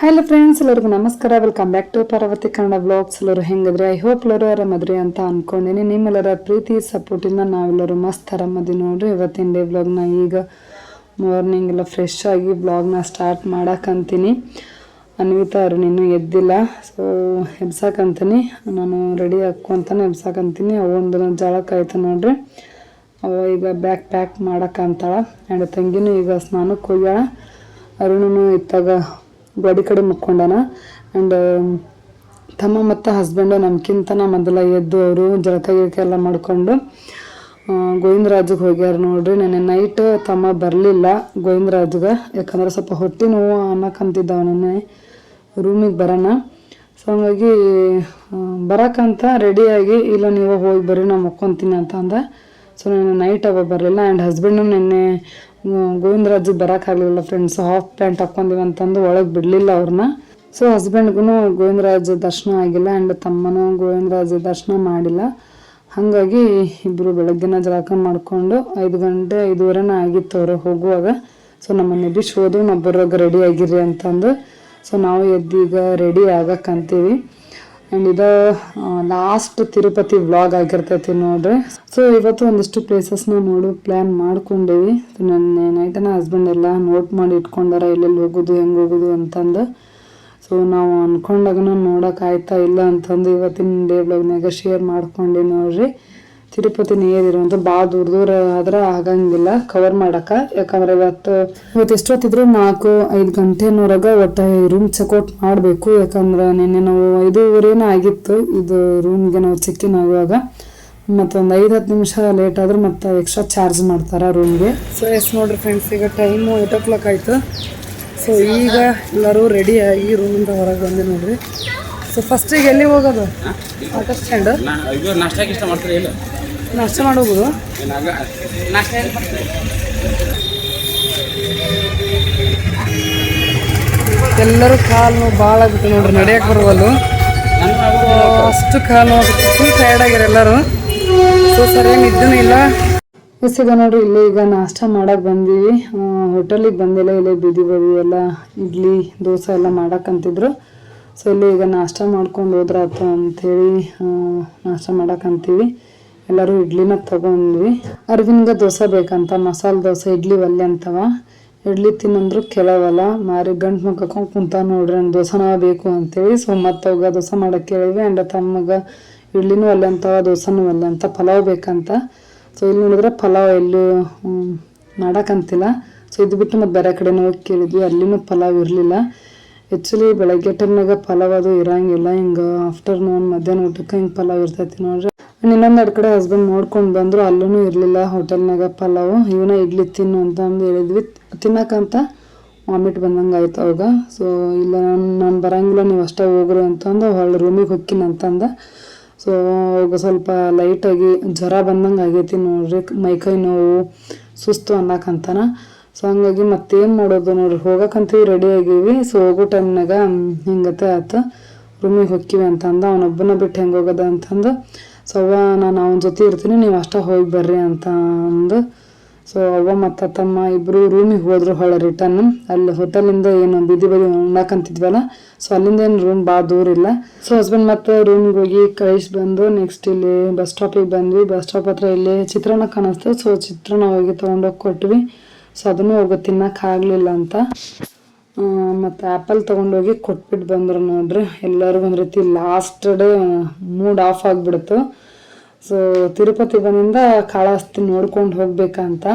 Hello friends ಎಲ್ಲರಿಗೂ ನಮಸ್ಕಾರ. Welcome back to Parvathi Kannada vlogs ಎಲ್ಲರೂ ಹೆಂಗಿದ್ರೆ? ಐ ಹೋಪ್ ಎಲ್ಲರೂ ಆರಾಮದ್ರಿ ಅಂತ ಅಂದ್ಕೊಂಡಿನಿ ನಿಮ್ಮೆಲ್ಲರ ಪ್ರೀತಿ ಸಪೋರ್ಟಿಂದ ನಾವೆಲ್ಲರೂ ಮಸ್ತ್ ಆರಾಮದಿ ನೋಡ್ರಿ. ಇವತ್ತಿನ ಡೇ ಬ್ಲಾಗ್ನ ಈಗ ಮಾರ್ನಿಂಗ್ ಎಲ್ಲ ಫ್ರೆಶ್ ಆಗಿ ಬ್ಲಾಗ್ನ ಸ್ಟಾರ್ಟ್ ಮಾಡಕ್ಕಂತೀನಿ ಅನ್ವಿತಾ ಅವರು ನೀನು ಎದ್ದಿಲ್ಲ. ಸೊ ಎಬ್ಸಾಕಂತೀನಿ. ನಾನು ರೆಡಿ ಹಾಕ್ಕೊಂತಾನೆ ಎಬ್ಸಾಕಂತೀನಿ. ಅವೊಂದು ಜಳಕ್ಕಾಯ್ತು ನೋಡ್ರಿ. ಅವ ಈಗ ಬ್ಯಾಗ್ ಪ್ಯಾಕ್ ಮಾಡಕ್ಕಂತಾಳ ಆ್ಯಂಡ್ ತಂಗಿನೂ ಈಗ ಸ್ನಾನಕ್ಕೆ ಹೋಗ್ಯಾಳ. ಅರುಣನು ಇತ್ತಾಗ ಗಾಡಿ ಕಡೆ ಮುಕ್ಕೊಂಡಾನ. ಆ್ಯಂಡ್ ತಮ್ಮ ಮತ್ತು ಹಸ್ಬೆಂಡು ನಮ್ಗಿಂತನ ಮೊದಲ ಎದ್ದು ಅವರು ಜಳಕ ಎಲ್ಲ ಮಾಡಿಕೊಂಡು ಗೋವಿಂದರಾಜ್ಗೆ ಹೋಗ್ಯಾರ ನೋಡ್ರಿ. ನೆನ್ನೆ ನೈಟ್ ತಮ್ಮ ಬರಲಿಲ್ಲ ಗೋವಿಂದರಾಜ್ಗೆ. ಯಾಕಂದ್ರೆ ಸ್ವಲ್ಪ ಹೊಟ್ಟೆ ನೋವು ಅನ್ನಕ್ಕಂತಿದ್ದವ ನೆನ್ನೆ ರೂಮಿಗೆ ಬರೋಣ ಸೊ ಹಂಗಾಗಿ ಬರೋಕ್ಕಂತ ಬರಕ್ಕಂತ ರೆಡಿಯಾಗಿ ಇಲ್ಲ ನೀವು ಹೋಗಿ ಬರ್ರಿ ನಾನು ಮುಕ್ಕೊಂತೀನಿ ಅಂತ ಅಂದ. ಸೊ ನಾನು ನೈಟ್ ಅವ ಬರಲಿಲ್ಲ. ಆ್ಯಂಡ್ ಹಸ್ಬೆಂಡು ನಿನ್ನೆ ಗೋವಿಂದರಾಜು ಬರೋಕ್ಕಾಗಲಿಲ್ಲ ಫ್ರೆಂಡ್ಸ್ ಹಾಫ್ ಪ್ಯಾಂಟ್ ಹಾಕ್ಕೊಂಡಿವಿ ಅಂತಂದು ಒಳಗೆ ಬಿಡಲಿಲ್ಲ ಅವ್ರನ್ನ ಸೊ ಹಸ್ಬೆಂಡ್ಗೂ ಗೋವಿಂದರಾಜ ದರ್ಶನ ಆಗಿಲ್ಲ ಆ್ಯಂಡ್ ತಮ್ಮನೂ ಗೋವಿಂದರಾಜ ದರ್ಶನ ಮಾಡಿಲ್ಲ. ಹಾಗಾಗಿ ಇಬ್ಬರು ಬೆಳಗ್ಗಿನ ಜಳಕ ಮಾಡಿಕೊಂಡು ಐದು ಗಂಟೆ, ಐದುವರೆನ ಆಗಿತ್ತು ಅವರು ಹೋಗುವಾಗ. ಸೊ ನಮ್ಮನ್ನ ಬಿಶ್ ಹೋದ್ರು ನಾವು ಬರೋಗ ರೆಡಿ ಆಗಿರ್ರಿ ಅಂತಂದು. ಸೊ ನಾವು ಎದ್ದೀಗ ರೆಡಿ ಆಗಕ್ಕಂತೀವಿ. ಆ್ಯಂಡ್ ಇದು ಲಾಸ್ಟ್ ತಿರುಪತಿ ವ್ಲಾಗ್ ಆಗಿರ್ತೈತಿ ನೋಡ್ರಿ. ಸೊ ಇವತ್ತು ಒಂದಿಷ್ಟು ಪ್ಲೇಸಸ್ನ ನೋಡು ಪ್ಲ್ಯಾನ್ ಮಾಡ್ಕೊಂಡೇವಿ. ನನ್ನ ನೈಟನ ಹಸ್ಬೆಂಡ್ ಎಲ್ಲ ನೋಟ್ ಮಾಡಿ ಇಟ್ಕೊಂಡಾರ, ಎಲ್ಲೆಲ್ಲಿ ಹೋಗೋದು, ಹೆಂಗೆ ಹೋಗೋದು ಅಂತಂದು. ಸೊ ನಾವು ಅಂದ್ಕೊಂಡಾಗನ ನೋಡಕ್ ಆಯ್ತಾ ಇಲ್ಲ ಅಂತಂದು ಇವತ್ತಿನ ಡೇ ಬ್ಲಾಗ್ನಾಗ ಶೇರ್ ಮಾಡ್ಕೊಂಡೆ ನೋಡ್ರಿ. ತಿರುಪತಿ ನಿಯರ್ ಇರುವಂತ ಭಾಳ ದೂರ ದೂರ ಆದ್ರೆ ಆಗಂಗಿಲ್ಲ ಕವರ್ ಮಾಡಕ ಯಾಕಂದ್ರೆ ಇವತ್ತು ಇವತ್ತು ಎಷ್ಟೊತ್ತಿದ್ರು ನಾಲ್ಕು, ಐದು ಗಂಟೆನವರೆಗ ಒಟ್ಟ ರೂಮ್ ಚೆಕ್ಔಟ್ ಮಾಡಬೇಕು. ಯಾಕಂದ್ರೆ ನಿನ್ನೆ ನಾವು ಐದೂವರೆನ ಆಗಿತ್ತು ಇದು ರೂಮ್ಗೆ ನಾವು ಚೆಕ್ ಇನ್ ಆಗುವಾಗ. ಮತ್ತೊಂದು ಐದು, ಹತ್ತು ನಿಮಿಷ ಲೇಟ್ ಆದ್ರೆ ಮತ್ತೆ ಎಕ್ಸ್ಟ್ರಾ ಚಾರ್ಜ್ ಮಾಡ್ತಾರೆ ರೂಮ್ಗೆ ಸೊ ಎಸ್ ನೋಡ್ರಿ ಫ್ರೆಂಡ್ಸ್ ಈಗ ಟೈಮು ಏಟ್ ಓ ಕ್ಲಾಕ್ ಆಯಿತು. ಸೊ ಈಗ ಎಲ್ಲರೂ ರೆಡಿಯಾಗಿ ರೂಮಿಂದ ಹೊರಗೆ ಬಂದೆ ನೋಡ್ರಿ. ಸೊ ಫಸ್ಟಿಗೆ ಎಲ್ಲಿ ಹೋಗೋದು? ಆಟೋ ಸ್ಟ್ಯಾಂಡ್ ಇಷ್ಟ ಮಾಡ್ತೀರಿ? ಇಲ್ಲ ನಾಷ್ಟ ಮಾಡಿ ಹೋಗೋದು ಎಲ್ಲರೂ ಕಾಲು ನೋವು ಭಾಳ ಆಗುತ್ತೆ ನೋಡ್ರಿ ನಡೆಯಕ್ಕೆ ಬರುವಲ್ಲು ಅಷ್ಟು ಕಾಲು ನೋವು ಫುಲ್ ಟಯರ್ಡ್ ಆಗಿರ ಎಲ್ಲರೂ. ಸೊ ಸರಿಯಾಗಿ ನಿದ್ದೆನೂ ಇಲ್ಲ. ಎಸ್ ಈಗ ನೋಡ್ರಿ ಇಲ್ಲಿ ಈಗ ನಾಷ್ಟ ಮಾಡಕ್ ಬಂದೀವಿ. ಹೋಟೆಲಿಗೆ ಬಂದಿಲ್ಲ ಇಲ್ಲೇ ಬೀದಿ ಬದಿ ಎಲ್ಲ ಇಡ್ಲಿ ದೋಸೆ ಎಲ್ಲ ಮಾಡಕ್ಕಂತಿದ್ರು ಸೊ ಇಲ್ಲಿ ಈಗ ನಾಷ್ಟ ಮಾಡ್ಕೊಂಡು ಹೋದ್ರಾತು ಅಂಥೇಳಿ ನಾಷ್ಟ ಮಾಡಕ್ಕಂತೀವಿ ಎಲ್ಲರೂ ಇಡ್ಲಿನ ತಗೊಂಡ್ವಿ. ಅರವಿಂದ್ಗೆ ದೋಸೆ ಬೇಕಂತ, ಮಸಾಲೆ ದೋಸೆ, ಇಡ್ಲಿ ಒಲ್ಲೆ ಅಂತವ. ಇಡ್ಲಿ ತಿನ್ನಂದ್ರು ಕೆಲವಲ್ಲ ಮಾರಿ ಗಂಟು ಮುಖಕೊಂಡು ಕುಂತ ನೋಡ್ರಿ ನಂಗೆ ದೋಸೆನ ಬೇಕು ಅಂತೇಳಿ. ಸೊ ಮತ್ತೆ ಹೋಗ ದೋಸೆ ಮಾಡೋಕ್ಕೆ ಕೇಳಿವಿ ಆ್ಯಂಡ್ ತಮ್ಮಗ ಇಡ್ಲಿನೂ ಒಲ್ಲೆ ಅಂತವ, ದೋಸೆನೂ ಒಲ್ಲೆ ಅಂತ ಪಲಾವ್ ಬೇಕಂತ. ಸೊ ಇಲ್ಲಿ ನೋಡಿದ್ರೆ ಪಲಾವ್ ಎಲ್ಲೂ ಮಾಡಕ್ಕಂತಿಲ್ಲ ಸೊ ಇದು ಬಿಟ್ಟು ಮತ್ತೆ ಬೇರೆ ಕಡೆನೂ ಹೋಗಿ ಕೇಳಿದ್ವಿ. ಅಲ್ಲಿನೂ ಪಲಾವ್ ಇರಲಿಲ್ಲ. ಆ್ಯಕ್ಚುಲಿ ಬೆಳಗ್ಗೆ ಟೈಮ್ನಾಗ ಪಲಾವ್ ಅದು ಇರಂಗಿಲ್ಲ. ಹಿಂಗೆ ಆಫ್ಟರ್ನೂನ್ ಮಧ್ಯಾಹ್ನ ಊಟಕ್ಕೆ ಹಿಂಗೆ ಪಲಾವ್ ಇರ್ತೈತಿ ನೋಡ್ರಿ. ಇನ್ನೊಂದು ಎರಡು ಕಡೆ ಹಸ್ಬೆಂಡ್ ನೋಡ್ಕೊಂಡು ಬಂದರು ಅಲ್ಲೂ ಇರಲಿಲ್ಲ ಹೋಟೆಲ್ನಾಗ ಪಲಾವು. ಇವನ ಇಡ್ಲಿ ತಿನ್ನು ಅಂತ ಅಂದು ಹೇಳಿದ್ವಿ. ತಿನ್ನಕ್ಕಂತ ವಾಮಿಟ್ ಬಂದಂಗೆ ಆಯ್ತು ಅವಾಗ. ಸೊ ಇಲ್ಲ, ನಾನು ನಾನು ಬರಂಗಿಲ್ಲ, ನೀವು ಅಷ್ಟೇ ಹೋಗ್ರಿ ಅಂತಂದು ಹೊಳ್ಳಿ ರೂಮಿಗೆ ಹೊಕ್ಕಿನ ಅಂತಂದ ಸೊ ಅವಾಗ ಸ್ವಲ್ಪ ಲೈಟಾಗಿ ಜ್ವರ ಬಂದಂಗೆ ಆಗೈತಿ ನೋಡ್ರಿ. ಮೈಕೈ ನೋವು, ಸುಸ್ತು ಅನ್ನಕಂತಾನ ಸೊ ಹಂಗಾಗಿ ಮತ್ತೇನು ಮಾಡೋದು ನೋಡ್ರಿ ಹೋಗಕ್ಕಂತೀವಿ ರೆಡಿ ಆಗೀವಿ. ಸೊ ಹೋಗೋ ಟೈಮ್ನಾಗ ಹಿಂಗತೆ ಆಯ್ತು ರೂಮಿಗೆ ಹೊಕ್ಕಿವಿ ಅಂತಂದ ಅವನೊಬ್ಬನ ಬಿಟ್ಟು ಹೆಂಗೆ ಹೋಗೋದ ಅಂತಂದು ಸೊ ಅವ್ವ, ನಾನು ಅವನ ಜೊತೆ ಇರ್ತೀನಿ, ನೀವು ಅಷ್ಟೇ ಹೋಗಿ ಬರ್ರಿ ಅಂತ ಅಂದು ಸೊ ಅವ್ವ ಮತ್ತು ತಮ್ಮ ಇಬ್ಬರು ರೂಮಿಗೆ ಹೋದ್ರು ಹೊಳೆ ರಿಟರ್ನ್ ಅಲ್ಲಿ ಹೋಟೆಲಿಂದ ಏನು ಬೀದಿ ಬದಿ ಉಣ್ಣಾಕಂತಿದ್ವಲ್ಲ ಸೊ ಅಲ್ಲಿಂದ ಏನು ರೂಮ್ ಭಾಳ ದೂರ ಇಲ್ಲ. ಸೊ ಹಸ್ಬೆಂಡ್ ಮತ್ತು ರೂಮ್ಗೆ ಹೋಗಿ ಕಳಿಸಿ ಬಂದು ನೆಕ್ಸ್ಟ್ ಇಲ್ಲಿ ಬಸ್ ಸ್ಟಾಪಿಗೆ ಬಂದ್ವಿ. ಬಸ್ ಸ್ಟಾಪ್ ಹತ್ರ ಇಲ್ಲಿ ಚಿತ್ರಾನ್ನ ಕಾಣಿಸ್ತು ಸೊ ಚಿತ್ರಾನ್ನ ಹೋಗಿ ತೊಗೊಂಡೋಗಿ ಕೊಟ್ವಿ. ಸೊ ಅದನ್ನು ಅವ್ರಿಗೆ ತಿನ್ನಕ್ಕೆ ಆಗಲಿಲ್ಲ ಅಂತ. ಮತ್ತು ಆ್ಯಪಲ್ ತೊಗೊಂಡೋಗಿ ಕೊಟ್ಬಿಟ್ಟು ಬಂದರು ನೋಡ್ರಿ. ಎಲ್ಲರಿಗೂ ಒಂದು ರೀತಿ ಲಾಸ್ಟ್ ಡೇ ಮೂಡ್ ಆಫ್ ಆಗಿಬಿಡ್ತು. ಸೊ ತಿರುಪತಿ ಬಂದಿಂದ ಕಾಳಹಸ್ತಿ ನೋಡ್ಕೊಂಡು ಹೋಗ್ಬೇಕಂತ.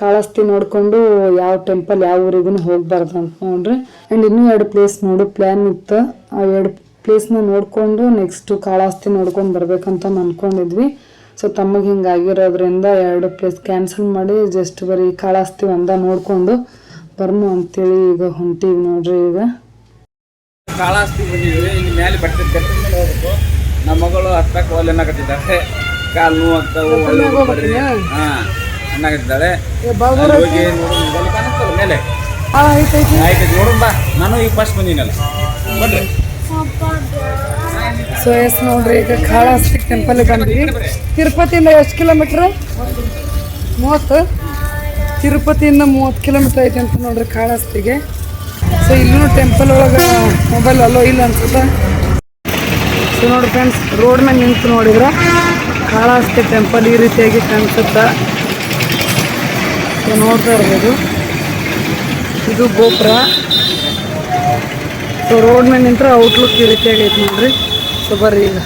ಕಾಳಹಸ್ತಿ ನೋಡಿಕೊಂಡು ಯಾವ ಟೆಂಪಲ್ ಯಾವ ಊರಿಗೂ ಹೋಗ್ಬಾರ್ದು ಅಂತ ನೋಡ್ರಿ. ಆ್ಯಂಡ್ ಇನ್ನೂ ಎರಡು ಪ್ಲೇಸ್ ನೋಡು ಪ್ಲ್ಯಾನ್ ಇತ್ತು. ಆ ಎರಡು ಪ್ಲೇಸ್ನ ನೋಡಿಕೊಂಡು ನೆಕ್ಸ್ಟು ಕಾಳಹಸ್ತಿ ನೋಡ್ಕೊಂಡು ಬರಬೇಕಂತ ಅನ್ಕೊಂಡಿದ್ವಿ. ಸೊ ತಮಗೆ ಹಿಂಗೆ ಆಗಿರೋದ್ರಿಂದ ಎರಡು ಪ್ಲೇಸ್ ಕ್ಯಾನ್ಸಲ್ ಮಾಡಿ ಜಸ್ಟ್ ಬರೀ ಕಾಳಾಸ್ತೀವಿ ಒಂದ ನೋಡ್ಕೊಂಡು ಬರ್ಮು ಅಂತೇಳಿ ಈಗ ಹೊಂಟೀವಿ ನೋಡ್ರಿ ಈಗ. ಕಾಳಾಸ್ತಿ ಬಂದಿದ್ವಿ ಇಲ್ಲಿ ಮೇಲೆ ಬಟ್ಟೆ ಮೇಲೆ ಹೋಗ್ಬೇಕು ನಮ್ಮ ಮಗಳು ಹತ್ತಕ್ಕೆ ಒಲೆ ಕಟ್ಟಿದ್ದಾರೆ ಕಾಲು ನೋವು ಆಗ್ತಾವು ಬರ್ರಿ. ಹಾಂ ಅಲ್ಲಿ ಹೋಗಿ ನೋಡು ಕಾಣಿಸ್ತಲ್ಲ ಮೇಲೆ. ಆಯ್ತು ನೋಡು ಬಾ. ನಾನು ಈಗ ಫಸ್ಟ್ ಬಂದಿನಲ್ಲ. ಬನ್ರಿ. ಸೊ ಎಸ್ ನೋಡ್ರಿ, ಈಗ ಕಾಳಹಸ್ತಿ ಟೆಂಪಲ್ ಬಂದ್ವಿ. ತಿರುಪತಿಯಿಂದ ಎಷ್ಟು ಕಿಲೋಮೀಟ್ರ್ ಮೂವತ್ತು? ತಿರುಪತಿಯಿಂದ ಮೂವತ್ತು ಕಿಲೋಮೀಟ್ರ್ ಐತೆ ಅಂತ ನೋಡ್ರಿ ಕಾಳಹಸ್ತಿಗೆ ಸೊ ಇಲ್ಲೂ ಟೆಂಪಲ್ ಒಳಗೆ ಮೊಬೈಲ್ ಅಲ್ಲೋ ಇಲ್ಲ ಅನ್ಸುತ್ತೆ? ಸೊ ನೋಡಿ ಫ್ರೆಂಡ್ಸ್ ರೋಡ್ ಮೇಲೆ ನಿಂತು ನೋಡಿದ್ರೆ ಕಾಳಹಸ್ತಿ ಟೆಂಪಲ್ ಈ ರೀತಿಯಾಗಿ ಕಾಣಿಸುತ್ತೆ? ಸೊ ನೋಡ್ತಾ ಇರ್ಬೋದು. ಇದು ಗೋಪುರ. ಸೊ ರೋಡ್ ಮೇಲೆ ನಿಂತರೆ ಔಟ್ಲುಕ್ ಈ ರೀತಿಯಾಗಿ ಐತೆ ನೋಡ್ರಿ. ಸೊ ಬರ್ರಿ ಈಗ.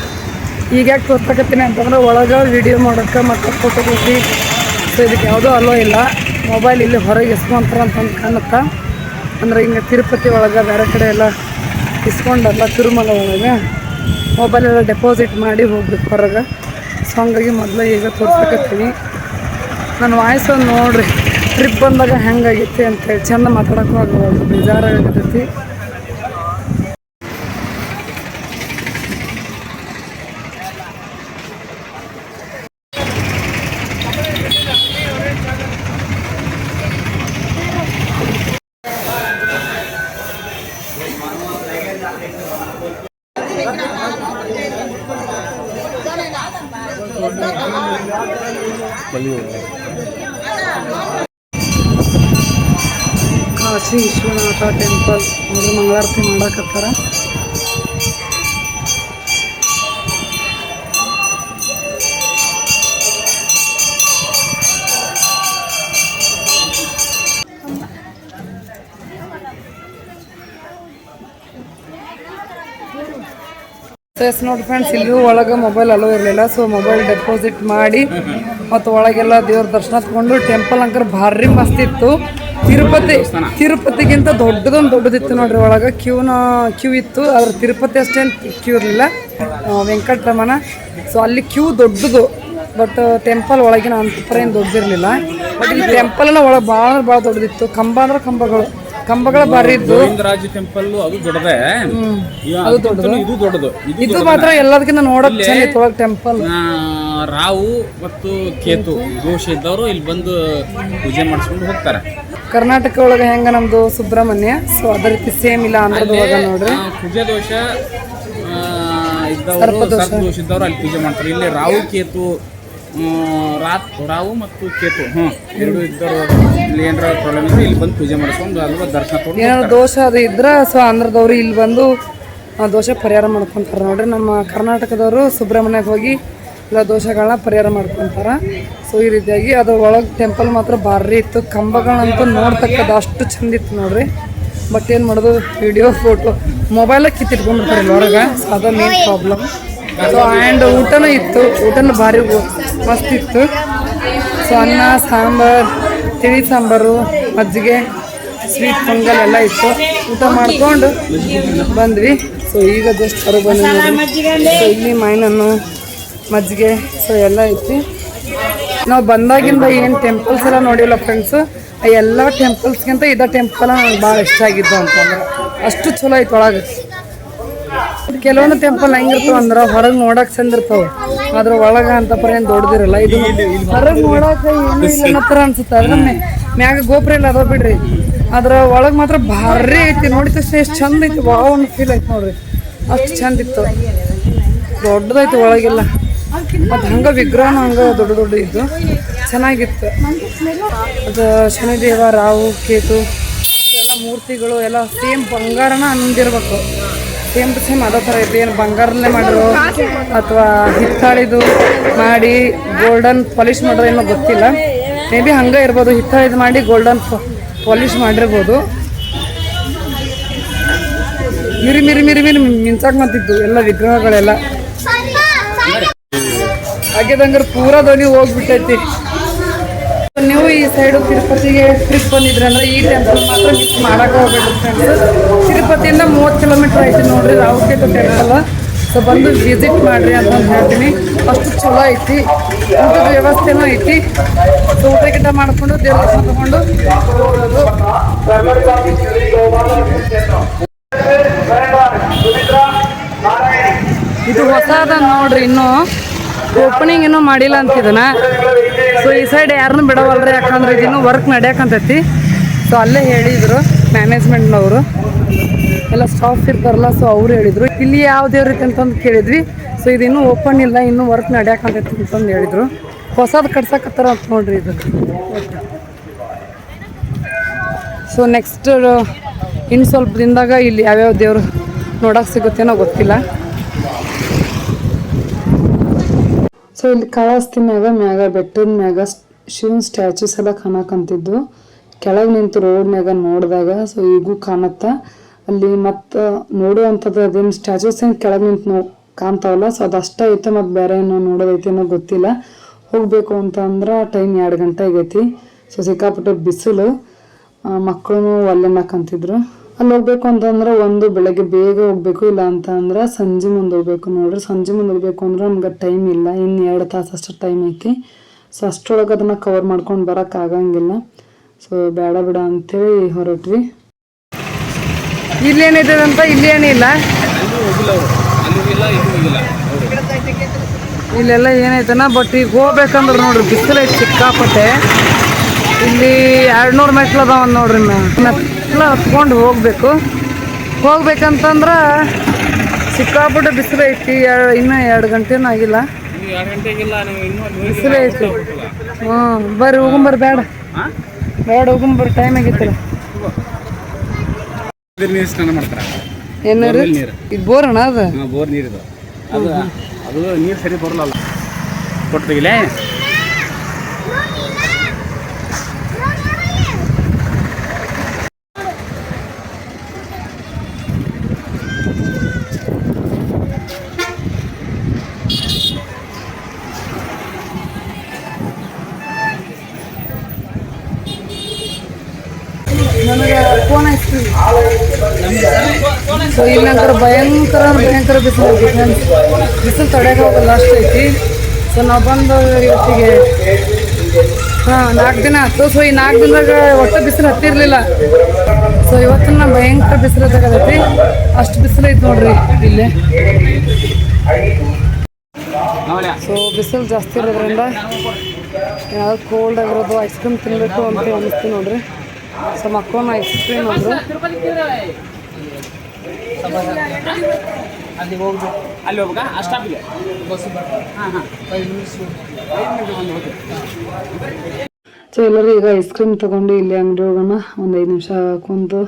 ಈಗ ಯಾಕೆ ತೋರ್ಸಕತ್ತೀನಿ ಅಂತಂದ್ರೆ ಒಳಗೆ ವಿಡಿಯೋ ಮಾಡೋಕೆ ಮತ್ತು ಫೋಟೋಗ್ರಫಿ ಸೊ ಇದಕ್ಕೆ ಯಾವುದೂ ಅಲೋ ಇಲ್ಲ. ಮೊಬೈಲ್ ಇಲ್ಲಿ ಹೊರಗೆ ಇಸ್ಕೊಂತಾರ ಅಂತಂದು ಕಾಣುತ್ತಾ? ಅಂದ್ರೆ ಹಿಂಗೆ ತಿರುಪತಿ ಒಳಗೆ ಬೇರೆ ಕಡೆ ಎಲ್ಲ ಇಸ್ಕೊಂಡಲ್ಲ ತಿರುಮಲ ಒಳಗೆ. ಮೊಬೈಲ್ ಎಲ್ಲ ಡೆಪಾಸಿಟ್ ಮಾಡಿ ಹೋಗ್ಬೇಕು ಹೊರಗೆ. ಸೊ ಹಂಗಾಗಿ ಮೊದಲು ಈಗ ತೋರ್ಸಕತ್ತೀನಿ. ನನ್ನ ವಾಯ್ಸ್ ನೋಡ್ರಿ. ಟ್ರಿಪ್ ಬಂದಾಗ ಹೆಂಗಾಗೈತಿ ಅಂತೇಳಿ ಚೆಂದ ಮಾತಾಡೋಕ್ಕೂ ಆಗಲ್ಲ ಬೇಜಾರಾಗತೈತಿ ವಿಶ್ವನಾಥ ಟೆಂಪಲ್ ಅವರು ಮಂಗಳಾರತಿ ಮಾಡಕತ್ತಾರ. ಎಸ್ ನೋಡಿ ಫ್ರೆಂಡ್ಸ್ ಇಲ್ಲೂ ಒಳಗೆ ಮೊಬೈಲ್ ಅಲೋ ಇರಲಿಲ್ಲ. ಸೊ ಮೊಬೈಲ್ ಡೆಪಾಸಿಟ್ ಮಾಡಿ, ಮತ್ತು ಒಳಗೆಲ್ಲ ದೇವ್ರ ದರ್ಶನ ತಗೊಂಡು ಟೆಂಪಲ್ ಅಂಕರ್ ಭಾರಿ ಮಸ್ತ್ ಇತ್ತು. ತಿರುಪತಿ ತಿರುಪತಿಗಿಂತ ದೊಡ್ಡದೊಂದು ದೊಡ್ಡದಿತ್ತು ನೋಡ್ರಿ ಒಳಗೆ. ಕ್ಯೂನ ಕ್ಯೂ ಇತ್ತು ಆದ್ರೆ ತಿರುಪತಿ ಅಷ್ಟೇನು ಕ್ಯೂ ಇರಲಿಲ್ಲ. ವೆಂಕಟರಮಣ. ಸೊ ಅಲ್ಲಿ ಕ್ಯೂ ದೊಡ್ಡದು ಬಟ್ ಟೆಂಪಲ್ ಒಳಗಿನ ಅಂತ ಏನು ದೊಡ್ಡದಿರಲಿಲ್ಲ. ಬಟ್ ಈ ಟೆಂಪಲ್ ಒಳಗೆ ಭಾಳ ಭಾಳ ದೊಡ್ಡದಿತ್ತು. ಕಂಬ ಅಂದ್ರೆ ಕಂಬಗಳು. ಕಂಬಗಳ ಬಾರಿ ಇದ್ದು. ಗೋವಿಂದರಾಜ ಟೆಂಪಲ್ ಅದು ದೊಡ್ಡದೇ. ಅದು ದೊಡ್ಡದು. ಇದು ದೊಡ್ಡದು. ಇದು ಮಾತ್ರ ಎಲ್ಲದಕ್ಕಿಂತ ನೋಡಕ್ ಚಂದ ಇತ್ತು ಒಳಗೆ ಟೆಂಪಲ್ ರಾವು ಮತ್ತು ಕೇತು ದೋಷ ಇದ್ದವರು ಇಲ್ಲಿ ಬಂದು ಪೂಜೆ ಮಾಡಿಸ್ಕೊಂಡು ಹೋಗ್ತಾರೆ. ಕರ್ನಾಟಕ ಒಳಗೆ ಹೆಂಗ ನಮ್ದು ಸುಬ್ರಹ್ಮಣ್ಯ? ಸೊ ಅದ ರೀತಿ ಸೇಮ್ ಇಲ್ಲ ಅಂದ್ರೆ ನೋಡ್ರಿ. ಪೂಜೆ ದೋಷ ಇದ್ದವರು ದೋಷ ಇದ್ದವರು ಅಲ್ಲಿ ಪೂಜೆ ಮಾಡ್ತಾರೆ. ಇಲ್ಲಿ ರಾವು ಕೇತು ರಾತ್ ಮತ್ತು ಕೇತು. ಹ್ಞೂ ಎರಡು ಇದ್ದರು ಇಲ್ಲಿ ಏನಾರ ಪ್ರಾಬ್ಲಮ್ ಇದ್ರೆ ಇಲ್ಲಿ ಬಂದು ಪೂಜೆ ಮಾಡಿಸ್ಕೊಂಡು ಅಲ್ವಾ ದರ್ಶನ ತಗೊಂಡು ಏನಾದ್ರು ದೋಷ ಅದು ಇದ್ರೆ ಸೊ ಆಂಧ್ರದವ್ರು ಇಲ್ಲಿ ಬಂದು ಆ ದೋಷ ಪರಿಹಾರ ಮಾಡ್ಕೊತಾರೆ ನೋಡ್ರಿ. ನಮ್ಮ ಕರ್ನಾಟಕದವರು ಸುಬ್ರಹ್ಮಣ್ಯಕ್ಕೆ ಹೋಗಿ ಎಲ್ಲ ದೋಷಗಳನ್ನ ಪರಿಹಾರ ಮಾಡ್ಕೊತಾರೆ. ಸೊ ಈ ರೀತಿಯಾಗಿ ಅದ್ರ ಒಳಗೆ ಟೆಂಪಲ್ ಮಾತ್ರ ಭಾರಿ ಇತ್ತು. ಕಂಬಗಳಂತೂ ನೋಡ್ತಕ್ಕದ್ದು ಅಷ್ಟು ಚಂದ ಇತ್ತು ನೋಡ್ರಿ. ಬಟ್ ಏನು ಮಾಡೋದು ವಿಡಿಯೋ ಫೋಟೋ ಮೊಬೈಲ ಕಿತ್ತಿಟ್ಕೊಂಡ್ಬಿಡ್ತಾರೆ ಇಲ್ಲಿ ಹೊರಗೆ ಸೊ ಅದ ಮೇನ್ ಪ್ರಾಬ್ಲಮ್ ಸೊ ಆ್ಯಂಡ್ ಊಟನೂ ಇತ್ತು. ಊಟನೂ ಭಾರಿ ಮಸ್ತ್ ಇತ್ತು. ಸೊ ಅನ್ನ, ಸಾಂಬಾರ್, ತಿಳಿ ಸಾಂಬಾರು, ಮಜ್ಜಿಗೆ ಸ್ವೀಟ್ ಪೊಂಗಲ್ ಎಲ್ಲ ಇತ್ತು. ಊಟ ಮಾಡ್ಕೊಂಡು ಬಂದ್ವಿ. ಸೊ ಈಗ ಜಸ್ಟ್ ಹೊರಗೆ ಬಂದ್ವಿ ಸೊ ಇಲ್ಲಿ ಮೈನನ್ನು, ಮಜ್ಜಿಗೆ ಸೊ ಎಲ್ಲ ಐತಿ. ನಾವು ಬಂದಾಗಿಂದ ಏನು ಟೆಂಪಲ್ಸ್ ಎಲ್ಲ ನೋಡಿಲ್ಲ ಫ್ರೆಂಡ್ಸು ಎಲ್ಲ ಟೆಂಪಲ್ಸ್ಗಿಂತ ಇದ ಟೆಂಪಲ್ ಭಾಳ ಇಷ್ಟ ಆಗಿದ್ದು ಅಂತಂದ್ರೆ. ಅಷ್ಟು ಚಲೋ ಐತೆ ಒಳಗೆ. ಕೆಲವೊಂದು ಟೆಂಪಲ್ ಹೆಂಗಿರ್ತಾವ ಅಂದ್ರ ಹೊರಗೆ ನೋಡಕ್ ಚಂದ ಅದ್ರ ಒಳಗ ಅಂತ ಪರ ಏನ್ ದೊಡ್ಡದಿರಲ್ಲ. ಇದು ಹೊರಗೆ ನೋಡಕ್ ಏನು ಇಲ್ಲ ಹತ್ರ ಅನ್ಸುತ್ತೆ. ಮ್ಯಾಗ ಗೋಪುರ ಇಲ್ಲ ಅದಾವ ಬಿಡ್ರಿ. ಅದ್ರ ಒಳಗ್ ಮಾತ್ರ ಭಾರಿ ಐತಿ. ನೋಡಿದ ತಕ್ಷಣ ಎಷ್ಟು ಚಂದ ಐತಿ. ವಾವ್ ಒಂದು ಫೀಲ್ ಐತಿ ನೋಡ್ರಿ. ಅಷ್ಟು ಚಂದ ಇತ್ತು. ದೊಡ್ಡದೈತಿ ಒಳಗೆಲ್ಲ. ಮತ್ತು ಹಂಗ ವಿಗ್ರಹ ಹಂಗ ದೊಡ್ಡ ದೊಡ್ಡ ಇದ್ದು. ಚೆನ್ನಾಗಿತ್ತು. ಅದು ಶನಿದೇವ, ರಾಹು, ಕೇತು, ಎಲ್ಲ ಮೂರ್ತಿಗಳು, ಎಲ್ಲ ಸೇಮ್ ಬಂಗಾರನ ಅಂದಿರ್ಬೇಕು. ಸೇಮ್ ಟು ಸೇಮ್ ಅದೇ ಥರ ಇದೆ ಏನು ಬಂಗಾರಲ್ಲೇ ಮಾಡಿರೋ ಅಥವಾ ಹಿತ್ತಾಳಿದು ಮಾಡಿ ಗೋಲ್ಡನ್ ಪಾಲಿಶ್ ಮಾಡಿರೋ ಏನೋ ಗೊತ್ತಿಲ್ಲ. ಮೇ ಬಿ ಹಂಗೆ ಇರ್ಬೋದು. ಹಿತ್ತಾಳಿದು ಮಾಡಿ ಗೋಲ್ಡನ್ ಪಾಲಿಶ್ ಮಾಡಿರ್ಬೋದು. ಮಿರಿ ಮಿರಿ ಮಿರಿ ಮಿರಿ ಮಿಂಚಾಕ್ ಮತ್ತಿದ್ದು ಎಲ್ಲ ವಿಗ್ರಹಗಳೆಲ್ಲ. ಹಾಗೆದಂಗ್ರೆ ಪೂರಾ ಧ್ವನಿ ಹೋಗ್ಬಿಟ್ಟೈತಿ. ಈ ಸೈಡು ತಿರುಪತಿಗೆ ಟ್ರಿಪ್ ಬಂದಿದ್ರೆ ಅಂದ್ರೆ ಈ ಟೆಂಪಲ್ ಮಾತ್ರ ಮಿಸ್ ಮಾಡೋಕೆ ಹೋಗ್ಬೇಕು ಫ್ರೆಂಡ್ಸ್ ತಿರುಪತಿಯಿಂದ ಮೂವತ್ತು ಕಿಲೋಮೀಟರ್ ಐತಿ ನೋಡ್ರಿ ರಾವುಕೇತು ಟೆಂಪಲ್ ಸೊ ಬಂದು ವಿಸಿಟ್ ಮಾಡ್ರಿ ಅಂತ ಅಂದ್ ಹೇಳ್ತೀನಿ. ಅಷ್ಟು ಚಲೋ ಐತಿ. ಊಟದ ವ್ಯವಸ್ಥೆನೂ ಐತಿ. ಸೊ ಊಟ ಗಿಟ ಮಾಡಿಕೊಂಡು ದೇವ್ರ ತಗೊಂಡು. ಇದು ಹೊಸದ ನೋಡ್ರಿ ಇನ್ನು. ಓಪನಿಂಗ್ ಇನ್ನೂ ಮಾಡಿಲ್ಲ ಅಂತ ಇದನ್ನ. ಸೊ ಈ ಸೈಡ್ ಯಾರನ್ನೂ ಬಿಡವಲ್ರಿ, ಯಾಕಂದ್ರೆ ಇನ್ನೂ ವರ್ಕ್ ನಡೆಯಕಂತೈತಿ. ಸೊ ಅಲ್ಲೇ ಹೇಳಿದರು ಮ್ಯಾನೇಜ್ಮೆಂಟ್ನವರು ಎಲ್ಲ ಸ್ಟಾಫ್ ಇರ್ತಾರಲ್ಲ ಸೊ ಅವ್ರು ಹೇಳಿದ್ರು. ಇಲ್ಲಿ ಯಾವ ದೇವ್ರೈತೆ ಅಂತಂದು ಕೇಳಿದ್ವಿ. ಸೊ ಇದು ಇನ್ನೂ ಓಪನ್ ಇಲ್ಲ, ಇನ್ನೂ ವರ್ಕ್ ನಡೆಯಕಂತೈತಿ ಅಂತಂದು ಹೇಳಿದ್ರು. ಹೊಸದು ಕಟ್ಸಕತ್ತಾರ ಅಂತ ನೋಡ್ರಿ ಇದು. ಸೊ ನೆಕ್ಸ್ಟ್ ಇನ್ನು ಸ್ವಲ್ಪ ದಿನದಾಗ ಇಲ್ಲಿ ಯಾವ್ಯಾವ ದೇವರು ನೋಡಕ್ಕೆ ಸಿಗುತ್ತೇನೋ ಗೊತ್ತಿಲ್ಲ. ಸೊ ಇಲ್ಲಿ ಕಳಸ್ತಿ ಮ್ಯಾಗ ಮ್ಯಾಗ, ಬೆಟ್ಟದ ಮ್ಯಾಗ ಶಿವನ್ ಸ್ಟ್ಯಾಚ್ಯೂಸ್ ಎಲ್ಲ ಕಾಣಕಂತಿದ್ದು ಕೆಳಗೆ ನಿಂತು ರೋಡ್ ಮ್ಯಾಗ ನೋಡಿದಾಗ, ಸೊ ಈಗೂ ಕಾಣತ್ತ, ಅಲ್ಲಿ ಮತ್ತು ನೋಡುವಂಥದ್ದು ಅದೇನು ಸ್ಟ್ಯಾಚುಸ್ ಏನು ಕೆಳಗೆ ನಿಂತು ನೋ ಕಾಣ್ತಾವಲ್ಲ, ಸೊ ಅದಷ್ಟ ಐತೆ ಮತ್ತು ಬೇರೆ ಏನೋ ನೋಡೋದೈತೆ ಏನೋ ಗೊತ್ತಿಲ್ಲ. ಹೋಗಬೇಕು ಅಂತ ಅಂದ್ರೆ ಟೈಮ್ ಎರಡು ಗಂಟೆ ಆಗೈತಿ. ಸೊ ಸಿಕ್ಕಾಪಟ್ಟೆ ಬಿಸಿಲು ಮಕ್ಕಳು ಒಲ್ಲೆನ್ನಕಂತಿದ್ರು ಅಲ್ಲಿ ಹೋಗ್ಬೇಕು ಅಂತಂದ್ರೆ ಒಂದು, ಬೆಳಗ್ಗೆ ಬೇಗ ಹೋಗ್ಬೇಕು ಇಲ್ಲ ಅಂತ ಅಂದ್ರೆ ಸಂಜೆ ಮುಂದೆ ಹೋಗ್ಬೇಕು ನೋಡ್ರಿ. ಸಂಜೆ ಮುಂದೆ ಹೋಗ್ಬೇಕು ಅಂದ್ರೆ ನಮ್ಗೆ ಟೈಮ್ ಇಲ್ಲ. ಇನ್ನು ಎರಡು ತಾಸು ಅಷ್ಟು ಟೈಮ್ ಐತಿ. ಸೊ ಅಷ್ಟರೊಳಗೆ ಅದನ್ನು ಕವರ್ ಮಾಡ್ಕೊಂಡು ಬರೋಕ್ಕಾಗಂಗಿಲ್ಲ ಸೊ ಬೇಡ ಬೇಡ ಅಂತೇಳಿ ಹೊರಟ್ವಿ. ಇಲ್ಲೇನಿದೆ ಅಂತ ಇಲ್ಲೇನಿಲ್ಲ ಇಲ್ಲೆಲ್ಲ ಏನೈತನ ಬಟ್ ಈಗ ಹೋಗ್ಬೇಕಂದ್ರೆ ನೋಡ್ರಿ ಬಿಸಿಲು ಐತಿ ಸಿಕ್ಕಾಪಟ್ಟೆ. ಇಲ್ಲಿ ಎರಡು ನೂರು ಮೆಟ್ಲು ಅದಾವ ನೋಡ್ರಿ ಮೆಟ್ಲು ಹತ್ಕೊಂಡು ಹೋಗ್ಬೇಕು. ಹೋಗ್ಬೇಕಂತಂದ್ರೆ ಸಿಕ್ಕಾಪಟ್ಟೆ ಬಿಸಿಲು ಐತಿ. ಇನ್ನೂ ಎರಡು ಗಂಟೆನೂ ಆಗಿಲ್ಲ. ಬಿಸಿಲು ಐತಿ. ಹ್ಞೂ ಬರ್ರಿ ಹೋಗುಂಬರ್ರಿ ಬೇಡ. ಬೇಡ ಹೋಗುಂಬರ್ರಿ ಟೈಮ್ ಆಗಿತ್ತಲ್ಲ. ನೀರು ಸ್ನಾನ ಮಾಡ್ತಾರೆ? ಏನಾರು ಬೋರ್ವೆಲ್ ನೀರು. ಇದು ಅದು? ಬೋರ್ ನೀರಿದು. ಅದು ನೀರು ಸರಿ ಬರಲ್ಲ ಕೊಟ್ಟಿಗಿಲೇ ನನಗೆ ಫೋನ್ ಐತಿ ಸೊ ಇಲ್ಲಂಕರ ಭಯಂಕರ ಭಯಂಕರ ಬಿಸಿಲು ಫ್ರೆಂಡ್ಸ್ ಬಿಸಿಲು ತಡೆಯೋಕೆ ಹೋಗಲ್ಲ ಅಷ್ಟು ಐತಿ. ಸೊ ನಾವು ಬಂದು ಇವತ್ತಿಗೆ ಹಾಂ ನಾಲ್ಕು ದಿನ ಆಯ್ತು. ಸೊ ಈ ನಾಲ್ಕು ದಿನದಾಗ ಒಟ್ಟು ಬಿಸಿಲು ಹತ್ತಿರಲಿಲ್ಲ. ಸೊ ಇವತ್ತಿನ ಭಯಂಕರ ಬಿಸಿಲು ತಗದೈತಿ ಅಷ್ಟು ಬಿಸಿಲು ಐತಿ ನೋಡ್ರಿ ಇಲ್ಲಿ. ಸೊ ಬಿಸಿಲು ಜಾಸ್ತಿ ಇರೋದ್ರಿಂದ ಯಾವ್ದು ಕೋಲ್ಡ್ ಆಗಿರೋದು ಐಸ್ ಕ್ರೀಮ್ ತಿನ್ನಬೇಕು ಅಂತ ಅನಿಸ್ತು ನೋಡ್ರಿ. ಸೊ ಐಸ್ಕ್ರೀಮ್ ಐಸ್ ಕ್ರೀಮ್ ಅಂದ್ರು ಅಲ್ಲಿ ಅಲ್ಲಿ ಹೋಗ್ಬೇಕಾ? ಆ ಸ್ಟಾಪಿಗೆ ಹಾಂ ಹಾಂ ಐದು ನಿಮಿಷ ಐದು ನಿಮಿಷ ಬಂದು ಹೋಗಿ ಸೊ ಎಲ್ಲರೂ ಈಗ ಐಸ್ ಕ್ರೀಮ್ ತೊಗೊಂಡು ಇಲ್ಲಿ ಅಂಗಡಿ ಹೋಗೋಣ. ಒಂದು ಐದು ನಿಮಿಷ ಕುಂತು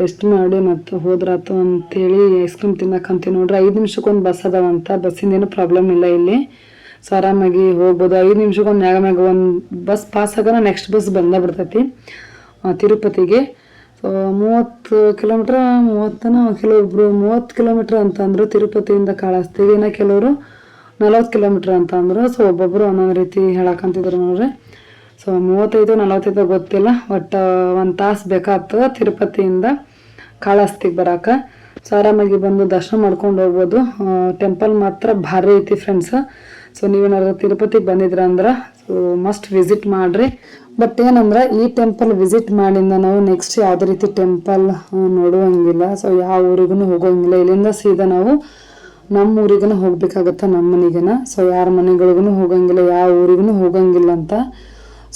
ರೆಸ್ಟ್ ಮಾಡಿ ಮತ್ತು ಹೋದ್ರಾತು ಅಂತೇಳಿ ಐಸ್ ಕ್ರೀಮ್ ತಿನ್ನಕ್ಕಂತೀವಿ ನೋಡ್ರಿ. ಐದು ನಿಮಿಷಕ್ಕೊಂದು ಬಸ್ ಅದಾವಂತ ಬಸ್ಸಿಂದ ಏನು ಪ್ರಾಬ್ಲಮ್ ಇಲ್ಲ ಇಲ್ಲಿ. ಸೊ ಆರಾಮಾಗಿ ಹೋಗ್ಬೋದು. ಐದು ನಿಮಿಷಕ್ಕೊಂದು ಮ್ಯಾಗ ಮ್ಯಾಗ ಒಂದು ಬಸ್ ಪಾಸ್ ಆಗೋಣ ನೆಕ್ಸ್ಟ್ ಬಸ್ ಬಂದೇ ಬಿಡ್ತೈತಿ. ತಿರುಪತಿಗೆ. ಸೊ ಮೂವತ್ತು ಕಿಲೋಮೀಟ್ರ್, ಮೂವತ್ತನ ಕೆಲವೊಬ್ರು ಮೂವತ್ತು ಕಿಲೋಮೀಟ್ರ್ ಅಂತ ಅಂದರು ತಿರುಪತಿಯಿಂದ ಕಾಳಸ್ತೀವಿ. ಇನ್ನು ಕೆಲವರು ನಲವತ್ತು ಕಿಲೋಮೀಟ್ರ್ ಅಂತ ಅಂದರು. ಸೊ ಒಬ್ಬೊಬ್ಬರು ಒಂದೊಂದು ರೀತಿ ಹೇಳಕ್ಕಂತಿದ್ರು ನೋಡ್ರಿ. ಸೊ ಮೂವತ್ತೈದು, ನಲವತ್ತೈದು ಗೊತ್ತಿಲ್ಲ. ಒಟ್ಟು ಒಂದು ತಾಸು ಬೇಕಾಗ್ತದೆ ತಿರುಪತಿಯಿಂದ ಕಾಳಹಸ್ತಿಗೆ ಬರೋಕೆ. ಸೊ ಆರಾಮಾಗಿ ಬಂದು ದರ್ಶನ ಮಾಡ್ಕೊಂಡು ಹೋಗ್ಬೋದು. ಟೆಂಪಲ್ ಮಾತ್ರ ಭಾರಿ ಐತಿ ಫ್ರೆಂಡ್ಸ್ ಸೊ ನೀವೇನಾದ್ರು ತಿರುಪತಿಗೆ ಬಂದಿದ್ರ ಅಂದ್ರೆ ಸೊ ಮಸ್ಟ್ ವಿಸಿಟ್ ಮಾಡ್ರಿ. ಬಟ್ ಏನಂದ್ರೆ, ಈ ಟೆಂಪಲ್ ವಿಸಿಟ್ ಮಾಡಿಂದ ನಾವು ನೆಕ್ಸ್ಟ್ ಯಾವುದೇ ರೀತಿ ಟೆಂಪಲ್ ನೋಡುವಂಗಿಲ್ಲ. ಸೊ ಯಾವ ಊರಿಗೂ ಹೋಗೋಂಗಿಲ್ಲ ಇಲ್ಲಿಂದ ಸೀದಾ ನಾವು ನಮ್ಮ ಊರಿಗೂ ಹೋಗ್ಬೇಕಾಗತ್ತ ನಮ್ಮ ಮನೆಗೇನ. ಸೊ ಯಾರ ಮನೆಗಳಿಗೂ ಹೋಗಂಗಿಲ್ಲ, ಯಾವ ಊರಿಗೂ ಹೋಗಂಗಿಲ್ಲ ಅಂತ.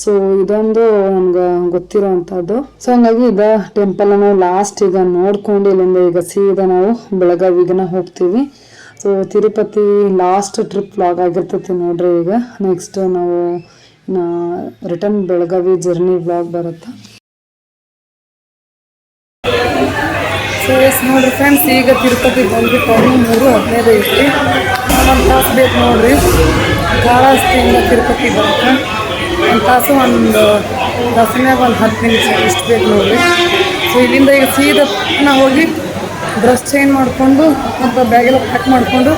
ಸೊ ಇದೊಂದು ನಮ್ಗೆ ಗೊತ್ತಿರೋ ಅಂಥದ್ದು ಸೊ ಹಂಗಾಗಿ ಇದ ಟೆಂಪಲ್ ನಾವು ಲಾಸ್ಟ್ ಈಗ ನೋಡ್ಕೊಂಡು ಇಲ್ಲಿಂದ ಈಗ ಸೀದಾ ನಾವು ಬೆಳಗಾವಿಗನ ಹೋಗ್ತೀವಿ. So Tirupati last trip vlog ಆಗಿರ್ತೈತಿ ನೋಡ್ರಿ ಈಗ. ನೆಕ್ಸ್ಟ್ ನಾವು ರಿಟರ್ನ್ ಬೆಳಗಾವಿ ಜರ್ನಿ ವ್ಲಾಗ್ ಬರುತ್ತೆ? ಸೊ ಎಸ್ ನೋಡ್ರಿ ಫ್ರೆಂಡ್ಸ್ ಈಗ ತಿರುಪತಿ ಬಂದು ಟೈಮ್ ಮೂರು, ಹದಿನೈದು ಐತಿ ಒಂದು ತಾಸು ಬೇಕು ನೋಡ್ರಿ. ಕಾಳಹಸ್ತಿಯಿಂದ ತಿರುಪತಿ ಬರುತ್ತೆ. ಒಂದು ತಾಸು, ಒಂದು ತಾಸಿನಾಗ ಒಂದು ಹತ್ತು ನಿಮಿಷ ಇಷ್ಟು ಬೇಕು ನೋಡ್ರಿ. ಸೊ ಇಲ್ಲಿಂದ ಈಗ ಸೀದಾ ಹೋಗಿ ಡ್ರೆಸ್ ಚೇಂಜ್ ಮಾಡಿಕೊಂಡು ಮತ್ತು ಬ್ಯಾಗೆಲ್ಲ ಪ್ಯಾಕ್ ಮಾಡಿಕೊಂಡು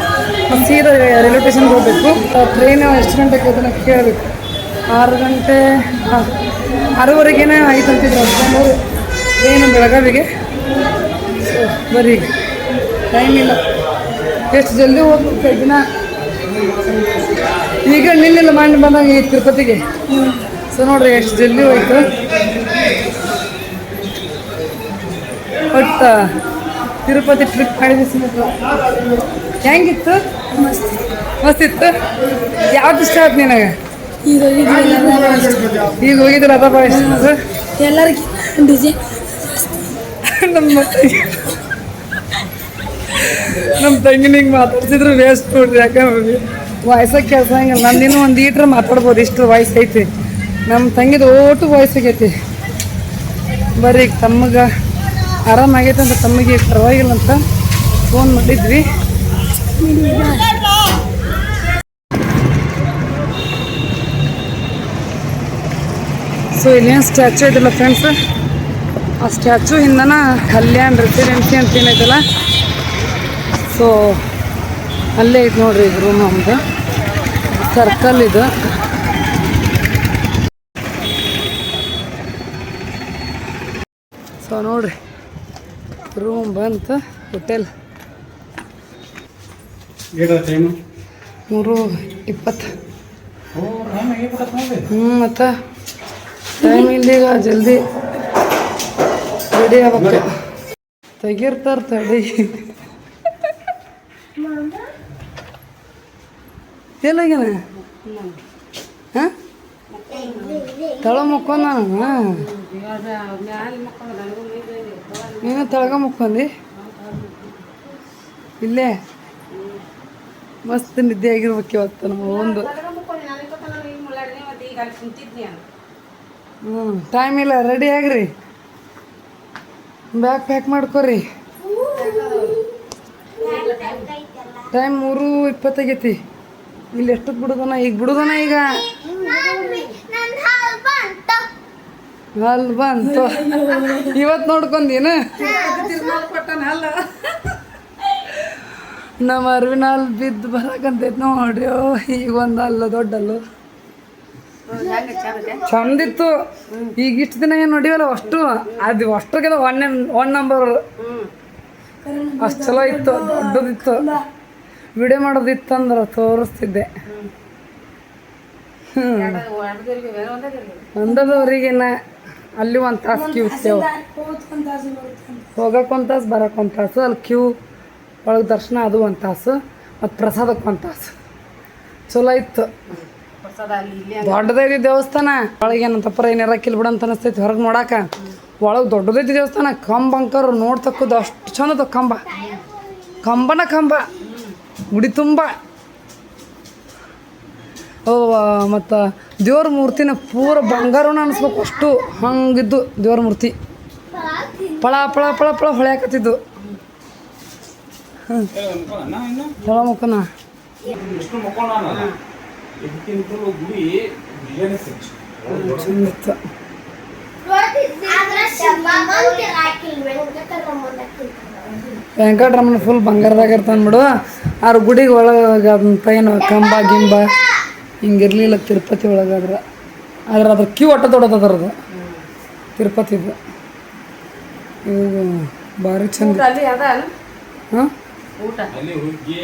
ಮತ್ತು ಸೀದಾ ರೈಲ್ವೆ ಸ್ಟೇಷನ್ಗೆ ಹೋಗಬೇಕು. ಟ್ರೈನ್ ಎಷ್ಟು ಗಂಟೆಗೆ ಅದನ್ನು ಕೇಳಬೇಕು. ಆರು ಗಂಟೆ ಹಾಂ ಆರೂವರೆಗೇನೆ ಆಯ್ತು ಅಂತಿದ್ರು ಹಸ್ಬೆಂಡವರು ಏನು ಬೆಳಗಾವಿಗೆ? ಬರೀ. ಟೈಮ್ ಇಲ್ಲ. ಎಷ್ಟು ಜಲ್ದಿ ಹೋಗ್ಬೇಕು ದಿನ? ಈಗ ನಿನ್ನೆಲ್ಲ ಮಾಡಿ ಬಂದಾಗ ಈ ತಿರುಪತಿಗೆ. ಸೊ ನೋಡ್ರಿ ಎಷ್ಟು ಜಲ್ದಿ ಹೋಯ್ತು. ಬಟ್ ತಿರುಪತಿ ಟ್ರಿಪ್ ಮಾಡಿದ್ವಿ ಹೆಂಗಿತ್ತು? ಮಸ್ತ್. ಮಸ್ತಿತ್ತು ಯಾವ್ದು ಇಷ್ಟ ಆಯ್ತು ನಿನಗೆ? ಈಗ ಈಗ ಹೋಗಿದ್ರೆ ಅದ ಎಲ್ಲರಿಗೂ ಡಿಸೈನ್ ನಮ್ಮ ತಂಗಿ ನಮ್ಮ ತಂಗಿನ ಹಿಂಗೆ ಮಾತಾಡ್ಸಿದ್ರು ವೇಸ್ಟ್ ನೋಡ್ರಿ ಯಾಕಂದ್ರೆ ವಾಯ್ಸಾಗ ನಂದು ಇನ್ನೂ ಒಂದು ಈಟ್ರ ಮಾತಾಡ್ಬೋದು ಇಷ್ಟು ವಾಯ್ಸ್ ಐತಿ. ನಮ್ಮ ತಂಗಿದ ಓಟು ವಾಯ್ಸ್ ಆಗೈತಿ. ಬರೀ ಈಗ ತಮ್ಮಗೆ ಆರಾಮಾಗೈತೆ ಅಂತ ತಮ್ಮಗೆ ಪರವಾಗಿಲ್ಲ ಅಂತ ಫೋನ್ ಮಾಡಿದ್ವಿ. ಸೊ ಇಲ್ಲೇನು ಸ್ಟ್ಯಾಚು ಇದೆಲ್ಲ ಫ್ರೆಂಡ್ಸ್ ಆ ಸ್ಟ್ಯಾಚು ಹಿಂದನ ಕಲ್ಯಾಣ್ ರೆಸಿಡೆನ್ಸಿ ಅಂತ ಏನೈತಲ್ಲ ಸೊ ಅಲ್ಲೇ ಐತೆ ನೋಡ್ರಿ ಇದು ರೂಮ್ ನಮ್ದು. ಸರ್ಕಲ್ ಇದು. ಸೊ ನೋಡ್ರಿ. ರೂಮ್ ಬಂತು ಹೋಟೆಲ್ ಮೂರು ಇಪ್ಪತ್ತು. ಹ್ಞೂ ಮತ್ತು? ಟೈಮ್ ಇಲ್ಲೀಗ ಜಲ್ದಿ ರೆಡಿ ಆಗ್ಬೇಕು ತೆಗಿರ್ತಾರೆ ತಡಿ. ಎಲ್ಲಾಗ್ಯಾನ ಹಾಂ? ತಳ ಮುಕ್ಕೊಂದ ನೀನು? ತಳಗ ಮುಕ್ಕೊಂಡಿ? ಇಲ್ಲೇ? ಮಸ್ತ್ ನಿದ್ದೆ ಆಗಿರ್ಬೇಕು ಇವತ್ತು ನಮ್ಮ ಒಂದು ಹ್ಞೂ ಟೈಮ್ ಇಲ್ಲ ರೆಡಿ ಆಗ್ರಿ. ಬ್ಯಾಗ್ ಪ್ಯಾಕ್ ಮಾಡ್ಕೊರಿ. ಟೈಮ್ ಮೂರು ಇಪ್ಪತ್ತಾಗೈತಿ ಇಲ್ಲಿ ಎಷ್ಟಕ್ಕೆ ಬಿಡುದನ? ಈಗ ಬಿಡುದನ ಈಗ? ಹಲ್ ಬಂತು ಇವತ್ತು ನೋಡ್ಕೊಂಡೀನ? ನಮ್ಮ ಅರ್ವಿನ ಅಲ್ಲಿ ಬಿದ್ದು ಬರಕಂತೈತಿ ನೋಡ್ರಿ. ಈಗ ಒಂದು ಅಲ್ಲ ದೊಡ್ಡಲ್ಲು ಚಂದಿತ್ತು. ಈಗ ಇಷ್ಟು ದಿನ ಏನು ನೋಡಿವಲ್ಲ ಅಷ್ಟು, ಅದು ಅಷ್ಟ್ರಿಗೆ ಒನ್ ಒನ್ ನಂಬರ್. ಅಷ್ಟು ಚಲೋ ಇತ್ತು, ದೊಡ್ಡದಿತ್ತು. ವಿಡಿಯೋ ಮಾಡೋದಿತ್ತಂದ್ರೆ ತೋರಿಸ್ತಿದ್ದೆ. ಒಂದದವ್ರಿಗೇನ ಅಲ್ಲಿ ಒಂದು ತಾಸು ಕ್ಯೂ ಇರ್ತೇವೆ ಹೋಗಕ್ಕೆ ಒಂದು ತಾಸು ಬರಕ್ಕೆ ಒಂದು ತಾಸು. ಅಲ್ಲಿ ಕ್ಯೂ ಒಳಗೆ ದರ್ಶನ, ಅದು ಒಂದು ತಾಸು. ಮತ್ತು ಪ್ರಸಾದಕ್ಕೆ ಒಂದು ತಾಸು. ಚಲೋ ಇತ್ತು. ದೊಡ್ಡದೈತಿ ದೇವಸ್ಥಾನ. ಒಳಗೆ ಏನಂತಪ್ಪ ಏನು ಇರಕ್ಕಿಲ್ಲ ಬಿಡು ಅಂತ ಅನಿಸ್ತೈತಿ ಹೊರಗೆ ನೋಡಾಕ. ಒಳಗೆ ದೊಡ್ಡದೈತಿ ದೇವಸ್ಥಾನ. ಕಂಬ ಅಂಕರ್ ನೋಡ್ತಕ್ಕದ್ದು ಅಷ್ಟು ಚಂದ ಕಂಬ. ಕಂಬನ ಕಂಬ. ಗುಡಿ ತುಂಬ. ಓ ಮತ್ತು ದೇವ್ರ ಮೂರ್ತಿನ ಪೂರ ಬಂಗಾರನ ಅನಿಸ್ಬೇಕು ಅಷ್ಟು ಹಂಗಿದ್ದು ದೇವ್ರ ಮೂರ್ತಿ. ಪಳ ಪಳ ಪಳ ಪಳ ಹೊಳ್ಯಾಕತ್ತಿದ್ದು. ಹ್ಞೂ ಮುಖನ. ಇದಕ್ಕಿಂತಲೂ ಗುಡಿ ಬಿರಿಯಾನಿ ವೆಂಕಟರಮಣ ಫುಲ್ ಬಂಗಾರದಾಗ ಇರ್ತಾನೆ ಬಿಡು. ಅವ್ರ ಗುಡಿಗೆ ಒಳಗೆ ಅಂತ ಏನು ಕಂಬ ಗಿಂಬ ಹಿಂಗಿರ್ಲಿಲ್ಲ ತಿರುಪತಿ ಒಳಗಾದ್ರೆ. ಆದ್ರೆ ಅದ್ರ ಕ್ಯೂ ಒಟ್ಟ ದೊಡ್ಡದು ಅದರದು ತಿರುಪತಿದು ಇದು. ಭಾರಿ ಚಂದ. ಹಾಂ? ಅಲ್ಲಿ ಹುಗ್ಗಿ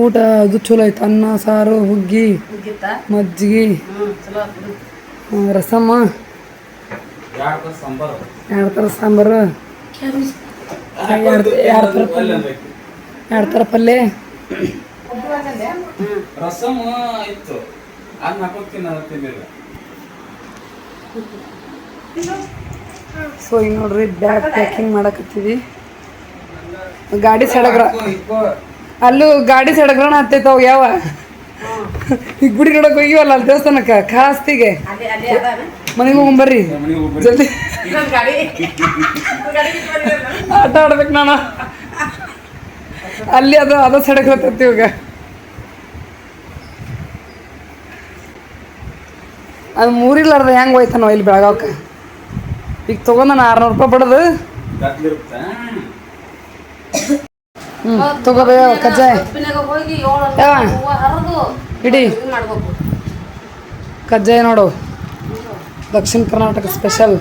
ಊಟ ಅದು ಚಲೋ ಐತೆ ಅನ್ನ ಸಾರು ಹುಗ್ಗಿ ಮಜ್ಜಿಗೆ ರಸಮ್ಮ. ಎರಡು ಥರ ಸಾಂಬಾರು? ಎರಡು ಎರಡು ಥರ ಪಲ್ಯ. ಎರಡು ಥರ ಪಲ್ಯ? ರಸಮ್ ಇತ್ತು. ಸೊ ಈಗ ನೋಡ್ರಿ ಬ್ಯಾಗ್ ಪ್ಯಾಕಿಂಗ್ ಮಾಡಕತ್ತೀವಿ. ಗಾಡಿ ಸಡಗ್ರ ಅಲ್ಲೂ ಗಾಡಿ ಸಡಗ್ರಣ ಹತ್ತೈತಾವ ಯಾವ? ಈಗ ಗುಡಿ ನೋಡಕ್ ಹೋಗಿವಲ್ಲ ಅಲ್ಲಿ ದೇವಸ್ಥಾನಕ್ಕೆ ಖಾಸ್ತಿಗೆ ಮನೆಗೆ ಹೋಗ್ಬರ್ರಿ ಜಲ್ದಿ. ಆಟ ಆಡ್ಬೇಕು ನಾನು. ಅಲ್ಲಿ ಅದು ಅದು ಸಡಕ್ ಹತ್ತೈತಿ ಇವಾಗ. ಅದು ಮೂರಿಲ್ಲಾರ್ದ ಹೆಂಗೆ ಹೋಯ್ತಾನೋ ಇಲ್ಲಿ ಬೆಳಗಾವಕ್ಕೆ ಈಗ ತೊಗೊಂಡ ನಾನು ಆರ್ನೂರು ರೂಪಾಯಿ ಬಡದು. ಗದ್ಲಿರುತ್ತಾ ಹ್ಞೂ ತಗೋಬೇ ಕಜ್ಜಾಯ. ಇಡಿ. ಮಾಡ್ಬೇಕು. ಕಜ್ಜಾಯ ನೋಡು. ದಕ್ಷಿಣ ಕರ್ನಾಟಕ ಸ್ಪೆಷಲ್.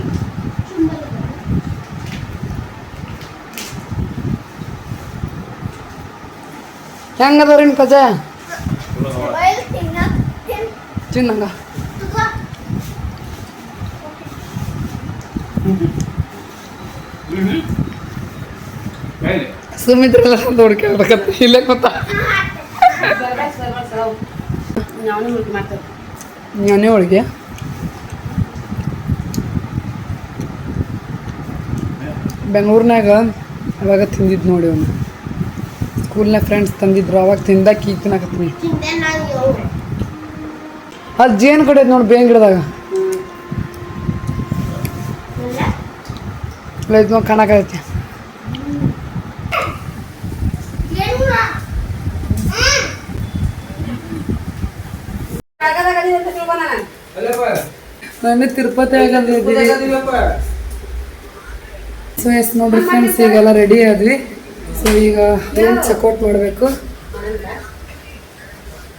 ಹೆಂಗದವ್ರಿ ನಿನ್ ಕಜ್ಜಾಯ? ತಿನ್ನಂಗ. ಹೇಳಿ ಸುಮಿತ್ರೆಲ್ಲ ಹುಡ್ಕೇಳ್ಬೇಕಂತ ಇಲ್ಲೇ ಗೊತ್ತಾ. ನಾನೇ ಹೋಳಿಗೆ. ಬೆಂಗಳೂರಿನಾಗ ಅವಾಗ ತಿಂದಿದ್ದು ನೋಡಿ ಅವನು. ಸ್ಕೂಲ್ನಾಗ ಫ್ರೆಂಡ್ಸ್ ತಂದಿದ್ರು ಅವಾಗ ತಿಂದಾಕ ಈಗ ತಿನ್ನಕತ್ತೀನಿ. ಅದು ಜೇನು ಕಡೆ ನೋಡಿ ಬೇನ್ ಗಿಡದಾಗ. ಇಲ್ಲ ಐತಿ ನೋಡಿ ಕಾಣಕತ್ತೈತಿ ಜಾಗದಾಗ ಅದಿ ಅಂತ ತಿಳ್ಕೊಂಡ ನಾನು. ನಾನು ತಿರುಪತಿ ಆಗಲ್ಲ ಸೊ ಎಸ್ ನೋಡ್ರಿ ಫ್ರೆಂಡ್ಸ್ ಈಗೆಲ್ಲ ರೆಡಿ ಆದ್ವಿ. ಸೊ ಈಗ ರೂಮ್ ಚೆಕ್ಔಟ್ ಮಾಡಬೇಕು?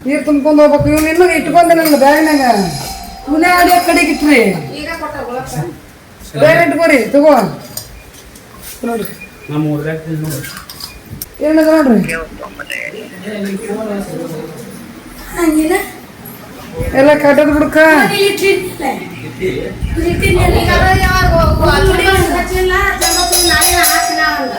ನೀರು ತುಂಬ್ಕೊಂಡು ಹೋಗ್ಬೇಕು. ಇವ್ನು ಇನ್ನೂ ಇಟ್ಕೊಂಡೆ ನನ್ನ ಬ್ಯಾಗ್ನಾಗ. ಇವನೇ ಆಡಿ ಕಡೆಗೆ ಇಟ್ರಿ. ಬೇಗ ಇಟ್ಕೋರಿ ತಗೋ. ನೋಡ್ರಿ. ನೋಡಿ. ಏನದ ನೋಡ್ರಿ? ಎಲ್ಲ ಕಟ್ಟದ ಬಿಡ್ಕ? ಯಾವಾಗ